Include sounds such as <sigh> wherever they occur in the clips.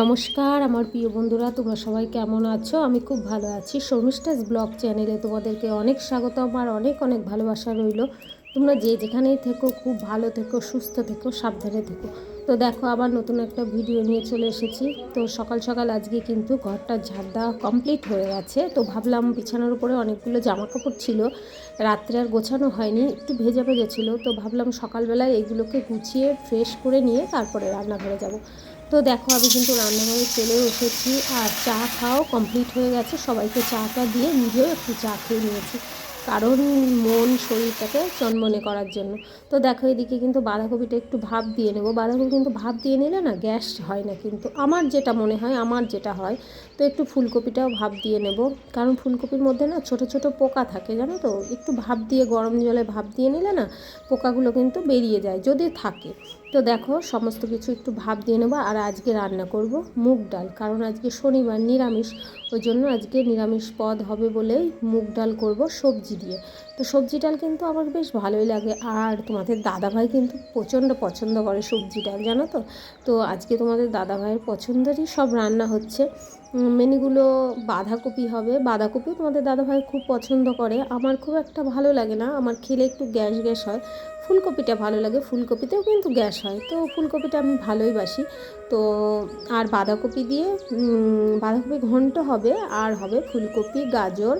নমস্কার, আমার প্রিয় বন্ধুরা, তোমরা সবাই কেমন আছো? আমি খুব ভালো আছি। শর্মিষ্ঠাস ব্লগ চ্যানেলে তোমাদেরকে অনেক স্বাগত আমার অনেক অনেক ভালোবাসা রইল। তোমরা যে যেখানেই থেকো, খুব ভালো থেকো, সুস্থ থেকো, সাবধানে থেকো। তো দেখো, আবার নতুন একটা ভিডিও নিয়ে চলে এসেছি। তো সকাল সকাল আজকে কিন্তু ঘরটা ঝাড় দেওয়া কমপ্লিট হয়ে গেছে। তো ভাবলাম বিছানার উপরে অনেকগুলো জামা কাপড় ছিল। রাত্রে আর গোছানো হয়নি, একটু ভেজা ভেজা ছিল। তো ভাবলাম সকালবেলায় এগুলোকে গুছিয়ে ফ্রেশ করে নিয়ে তারপরে রান্নাঘরে যাব। তো দেখো, আমি কিন্তু রান্নাঘরে চলে এসেছি। আর চা খাওয়াও কমপ্লিট হয়ে গেছে। সবাইকে চাটা দিয়ে নিজেও একটু চা খেয়ে নিয়েছি। কারণ মন শরীরটাকে চনমনে করার জন্য। তো দেখো, এদিকে কিন্তু বাঁধাকপিটা একটু ভাপ দিয়ে নেব। বাঁধাকপি কিন্তু ভাপ দিয়ে নিলে না গ্যাস হয় না কিন্তু। আমার যেটা মনে হয়, আমার যেটা হয়, তো একটু ফুলকপিটাও ভাপ দিয়ে নেব। কারণ ফুলকপির মধ্যে না ছোট ছোট পোকা থাকে, জানো তো? একটু ভাপ দিয়ে, গরম জলে ভাপ দিয়ে নিলে না পোকাগুলো কিন্তু বেরিয়ে যায়, যদি থাকে। তো দেখো, সমস্ত কিছু একটু ভাব দিয়ে নেব আর আজকে রান্না করব মুগ ডাল। কারণ আজকে শনিবার নিরামিষ, ওই জন্য আজকে নিরামিষ পদ হবে বলেই মুগ ডাল করব সবজি দিয়ে। তো সবজি ডাল কিন্তু আমার বেশ ভালোই লাগে। আর তোমাদের দাদাভাই কিন্তু প্রচণ্ড পছন্দ করে সবজি ডাল, জানো তো? তো আজকে তোমাদের দাদাভাইয়ের পছন্দেরই সব রান্না হচ্ছে। মেনুগুলো বাঁধাকপি হবে। বাঁধাকপি তোমাদের দাদাভাই খুব পছন্দ করে। আমার খুব একটা ভালো লাগে না। আমার খেলে একটু গ্যাস গ্যাস হয়। ফুলকপিটা ভালো লাগে, ফুলকপিতেও কিন্তু গ্যাস হয়। তো ফুলকপিটা আমি ভালোই বাসি। তো আর বাঁধাকপি দিয়ে বাঁধাকপি ঘন্ট হবে, আর হবে ফুলকপি, গাজর,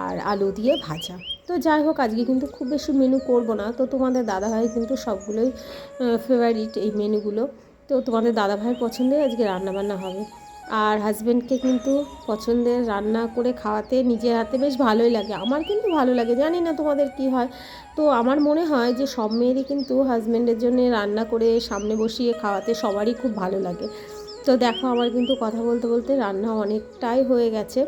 আর আলু দিয়ে ভাজা। তো যাই হোক, আজকে কিন্তু খুব বেশি মেনু করব না। তো তোমাদের দাদাভাই কিন্তু সবগুলোই ফেভারিট এই মেনুগুলো তো তোমাদের দাদাভাইয়ের পছন্দে আজকে রান্নাবান্না হবে। আর হাজব্যান্ডকে কিন্তু পছন্দের রান্না করে খাওয়াতে নিজের হাতে বেশ ভালোই লাগে। আমার কিন্তু ভালো লাগে, জানি না তোমাদের কি হয়। তো আমার মনে হয় যে সব মেয়েরই কিন্তু হাজব্যান্ডের জন্য রান্না করে সামনে বসিয়ে খাওয়াতে সবারই খুব ভালো লাগে। তো দেখো আমার কিন্তু কথা বলতে বলতে রান্না অনেকটাই হয়ে গেছে।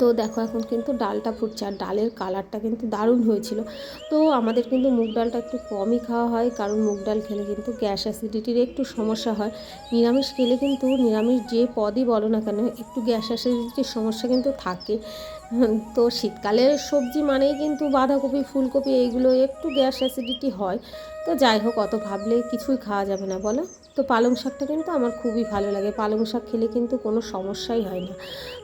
তো দেখো এখন কিন্তু ডালটা ফুটছে আর ডালের কালারটা কিন্তু দারুণ হয়েছিল। তো আমাদের কিন্তু মুগ ডালটা একটু কমই খাওয়া হয়, কারণ মুগ ডাল খেলে কিন্তু গ্যাস অ্যাসিডিটির একটু সমস্যা হয়। নিরামিষ খেলে কিন্তু নিরামিষ যে পদই বলো না কেন, একটু গ্যাস অ্যাসিডিটির সমস্যা কিন্তু থাকে। তো শীতকালের সবজি মানেই কিন্তু বাঁধাকপি, ফুলকপি, এইগুলো একটু গ্যাস অ্যাসিডিটি হয়। তো যাই হোক, অত ভাবলে কিছুই খাওয়া যাবে না, বলো? তো পালং শাকটা কিন্তু আমার খুবই ভালো লাগে। পালং শাক খেলে কিন্তু কোনো সমস্যাই হয় না।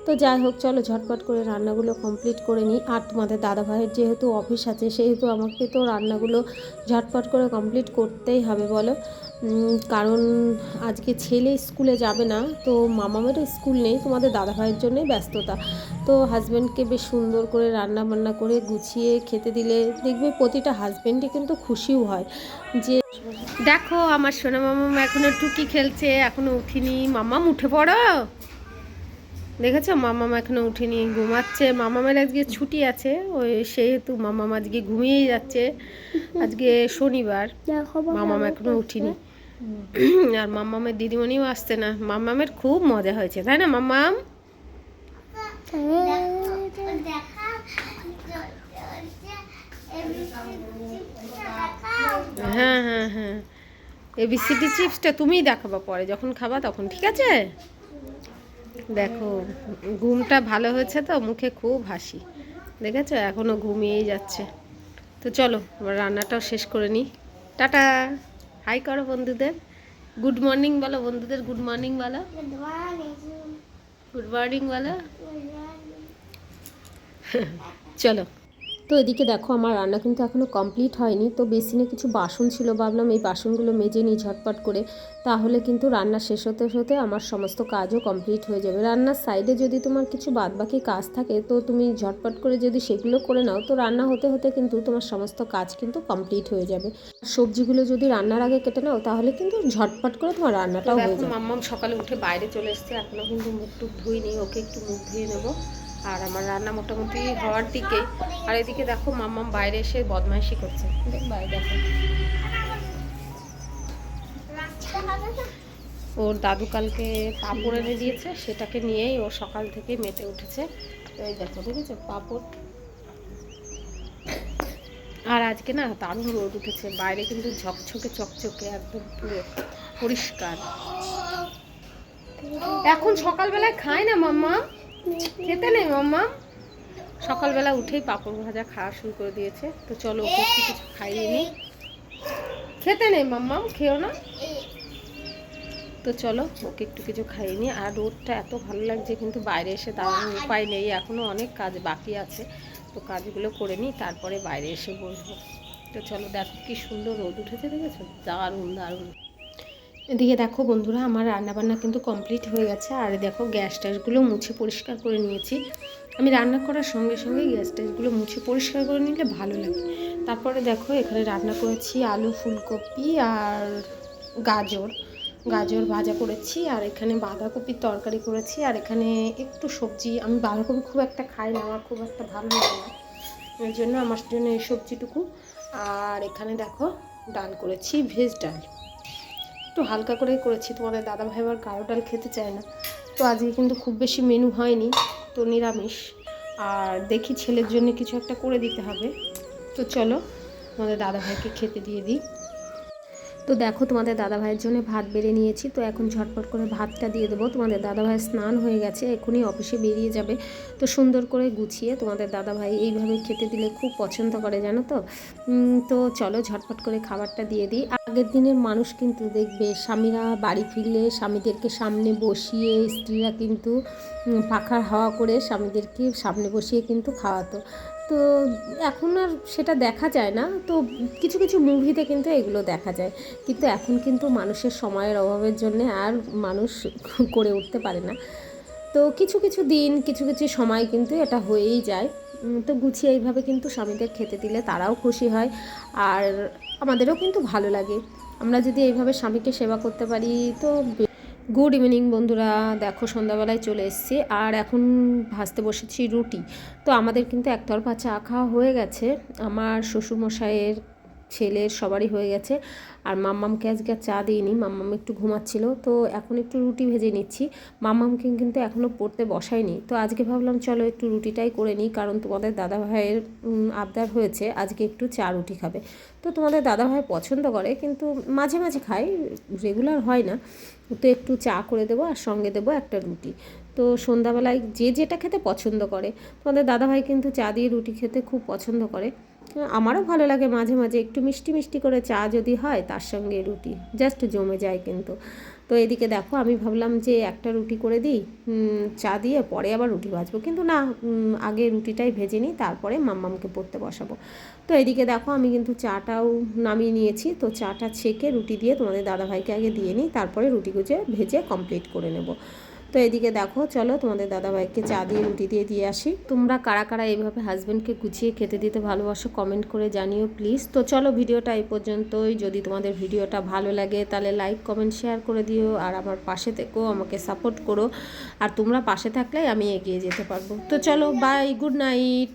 তো যাই হোক, চলো ঝটপট করে রান্নাগুলো কমপ্লিট করে নিই। আর তোমাদের দাদাভাইয়ের যেহেতু অফিস আছে, সেহেতু আমাকে তো রান্নাগুলো ঝটপট করে কমপ্লিট করতেই হবে, বলো? কারণ আজকে ছেলে স্কুলে যাবে না, তো মামামেরও স্কুল নেই, তোমাদের দাদাভাইয়ের জন্যই ব্যস্ততা। তো হাজব্যান্ডকে বেশ সুন্দর করে রান্না বান্না করে গুছিয়ে খেতে দিলে দেখবে প্রতিটা হাজব্যান্ডই কিন্তু খুশিও হয় যে দেখো, আমার সোনা মামাম এখনও টুকি খেলছে, এখনও উঠিনি। মামাম, উঠে পড়ো। দেখেছ? মামাম এখনও উঠিনি, ঘুমাচ্ছে। মামামের আজকে ছুটি আছে, ওই সেহেতু মামাম আজকে ঘুমিয়েই যাচ্ছে। আজকে শনিবার, মামাম এখনও উঠিনি। আর মামামের দিদিমণিও আসছে না। মামামের খুব মজা হয়েছে, তাই না, মামাম? হ্যাঁ হ্যাঁ হ্যাঁ। এবিসিডি চিপসটা তুমিই দেখাবো পরে। যখন খাবা তখন ঠিক আছে? দেখো ঘুমটা ভালো হয়েছে তো মুখে খুব হাসি। দেখেছ? এখনও ঘুমিয়েই যাচ্ছে। তো চলো আমার রান্নাটাও শেষ করে নিই। টাটা! হাই করো বন্ধুদের। গুড মর্নিং বলো বন্ধুদের গুড মর্নিং বলো। গুড মর্নিং বলো। চলো। তো এদিকে দেখো আমার রান্না কিন্তু এখনও কমপ্লিট হয়নি। তো বেসিনে কিছু বাসন ছিল ভাবলাম এই বাসনগুলো মেজে নিই ঝটপট করে। তাহলে কিন্তু রান্না শেষ হতে হতে আমার সমস্ত কাজও কমপ্লিট হয়ে যাবে। রান্নার সাইডে যদি তোমার কিছু বাদবাকি কাজ থাকে তো তুমি ঝটপট করে যদি সেগুলো করে নাও তো রান্না হতে হতে কিন্তু তোমার সমস্ত কাজ কিন্তু কমপ্লিট হয়ে যাবে। সবজিগুলো যদি রান্নার আগে কেটে নাও তাহলে কিন্তু ঝটপট করে তোমার রান্নাটাও হয়ে যাবে। মাম্মাম সকালে উঠে বাইরে চলে এসছে এখনও কিন্তু মুখ টুক ধুইনি ওকে একটু মুখ ধুয়ে নেব। আর আমার রান্না মোটামুটি হওয়ার দিকে। আর এদিকে দেখো মাম্মাম বাইরে এসে বদমাইশি করছে। বাইরে দেখো। ওর দাদু কালকে পাঁপড় এনে দিয়েছে সেটাকে নিয়েই ও সকাল থেকে মেতে উঠেছে। এই দেখো দেখেছ? পাঁপড় আর আজকে না দারুণ রোদ উঠেছে বাইরে কিন্তু ঝকঝকে চকচকে একদম পুরো পরিষ্কার। এখন সকালবেলায় খায় না মাম্মা খেতে নেই মাম্মা। সকালবেলা উঠেই পাঁপড় ভাজা খাওয়া শুরু করে দিয়েছে। তো চলো ওকে একটু কিছু খাইয়ে নিই। খেতে নেই মাম্মা, খেও না। তো চলো ওকে একটু কিছু খাইয়ে নিই। আর রোদটা এত ভালো লাগছে, কিন্তু বাইরে এসে দাঁড়ানোর উপায় নেই। এখনও অনেক কাজ বাকি আছে। তো কাজগুলো করে নিই, তারপরে বাইরে এসে বসবো। তো চলো দেখো কি সুন্দর রোদ উঠেছে, দেখেছ? দারুণ দারুণ। এদিকে দেখো বন্ধুরা, আমার রান্নাবান্না কিন্তু কমপ্লিট হয়ে গেছে। আর দেখো, গ্যাস ট্যাসগুলো মুছে পরিষ্কার করে নিয়েছি। আমি রান্না করার সঙ্গে সঙ্গে গ্যাস ট্যাসগুলো মুছে পরিষ্কার করে নিলে ভালো লাগে। তারপরে দেখো, এখানে রান্না করেছি আলু, ফুলকপি আর গাজর। গাজর ভাজা করেছি, আর এখানে বাঁধাকপির তরকারি করেছি। আর এখানে একটু সবজি, আমি বাঁধাকপি খুব একটা খাই না, আমার খুব একটা ভালো লাগে না। এর জন্য আমার জন্য এই সবজিটুকু। আর এখানে দেখো, ডাল করেছি, ভেজ ডাল। একটু হালকা করেই করেছি। তোমাদের দাদা ভাই আবার গাঢ় ডাল খেতে চায় না। তো আজকে কিন্তু খুব বেশি মেনু হয়নি, তো নিরামিষ। আর দেখি ছেলের জন্য কিছু একটা করে দিতে হবে। তো চলো আমাদের দাদা ভাইকে খেতে দিয়ে দিই। তো দেখো তোমাদের দাদা ভাইয়ের জন্য ভাত বেড়ে নিয়েছি। তো এখন ঝটপট করে ভাতটা দিয়ে দেবো। তোমাদের দাদা ভাইয়ের স্নান হয়ে গেছে, এখনই অফিসে বেরিয়ে যাবে। তো সুন্দর করে গুছিয়ে তোমাদের দাদা ভাই এইভাবে খেতে দিলে খুব পছন্দ করে, জানো তো? তো চলো ঝটপট করে খাবারটা দিয়ে দিই। আগের দিনের মানুষ কিন্তু দেখবে, স্বামীরা বাড়ি ফিরলে স্বামীদেরকে সামনে বসিয়ে, স্ত্রীরা কিন্তু পাখার হাওয়া করে স্বামীদেরকে সামনে বসিয়ে কিন্তু খাওয়াতো। তো এখন আর সেটা দেখা যায় না। তো কিছু কিছু মুভিতে কিন্তু এগুলো দেখা যায়। কিন্তু এখন কিন্তু মানুষের সময়ের অভাবের জন্য আর মানুষ <laughs> করে উঠতে পারে না। তো কিছু কিছু দিন, কিছু কিছু সময় কিন্তু এটা হয়েই যায়। তো গুছিয়ে এইভাবে কিন্তু স্বামীদের খেতে দিলে তারাও খুশি হয়। আর আমাদেরও কিন্তু ভালো লাগে। আমরা যদি এইভাবে স্বামীকে সেবা করতে পারি, তো গুড ইভিনিং বন্ধুরা। দেখো, সন্ধ্যাবেলায় চলে এসেছি। আর এখন ভাজতে বসেছি রুটি। তো আমাদের কিন্তু একতরফা চা খাওয়া হয়ে গেছে। আমার শ্বশুরমশাইয়ের ছেলের সবারই হয়ে গেছে। আর মাম্মামকে আজকে চা দিইনি, মাম্মাম একটু ঘুমাচ্ছিল, তো এখন একটু রুটি ভেজে নিচ্ছি। মাম্মামকে কিন্তু এখনও পড়তে বসায়নি। তো আজকে ভাবলাম, চলো একটু রুটিটাই করে নিই, কারণ তোমাদের দাদা ভাইয়ের আবদার হয়েছে, আজকে একটু চা রুটি খাবে। তো তোমাদের দাদা ভাই পছন্দ করে, কিন্তু মাঝে মাঝে খাই রেগুলার হয় না। তো একটু চা করে দেবো, আর সঙ্গে দেবো একটা রুটি। তো সন্ধ্যাবেলায় যে যেটা খেতে পছন্দ করে। তোমাদের দাদাভাই কিন্তু চা দিয়ে রুটি খেতে খুব পছন্দ করে। আমারও ভালো লাগে মাঝে মাঝে একটু মিষ্টি মিষ্টি করে চা যদি হয়, তার সঙ্গে রুটি। জাস্ট জমে যায় কিন্তু। তো এদিকে দেখো, আমি ভাবলাম যে একটা রুটি করে দিই চা দিয়ে পরে আবার রুটি ভাজবো। কিন্তু না আগে রুটিটাই ভেজে নিই, তারপরে মাম্মামকে পড়তে বসাবো। তো এদিকে দেখো, আমি কিন্তু চাটাও নামিয়ে নিয়েছি। তো চাটা ছেঁকে রুটি দিয়ে তোমাদের দাদাভাইকে আগে দিয়ে নিই, তারপরে রুটি গুজে ভেজে কমপ্লিট করে নেব। তো এদিকে দেখো, চলো তোমাদের দাদাভাইকে চা দিয়ে, রুটি দিয়ে দিয়ে আসি। তোমরা কারা কারা এইভাবে হাজব্যান্ডকে গুছিয়ে খেতে দিতে ভালোবাসো কমেন্ট করে জানিও প্লিজ তো চলো ভিডিওটা এই পর্যন্তই। যদি তোমাদের ভিডিওটা ভালো লাগে, তাহলে লাইক কমেন্ট শেয়ার করে দিও। আর আমার পাশে থেকেও আমাকে সাপোর্ট করো। আর তোমরা পাশে থাকলে আমি এগিয়ে যেতে পারব। তো চলো বাই গুড নাইট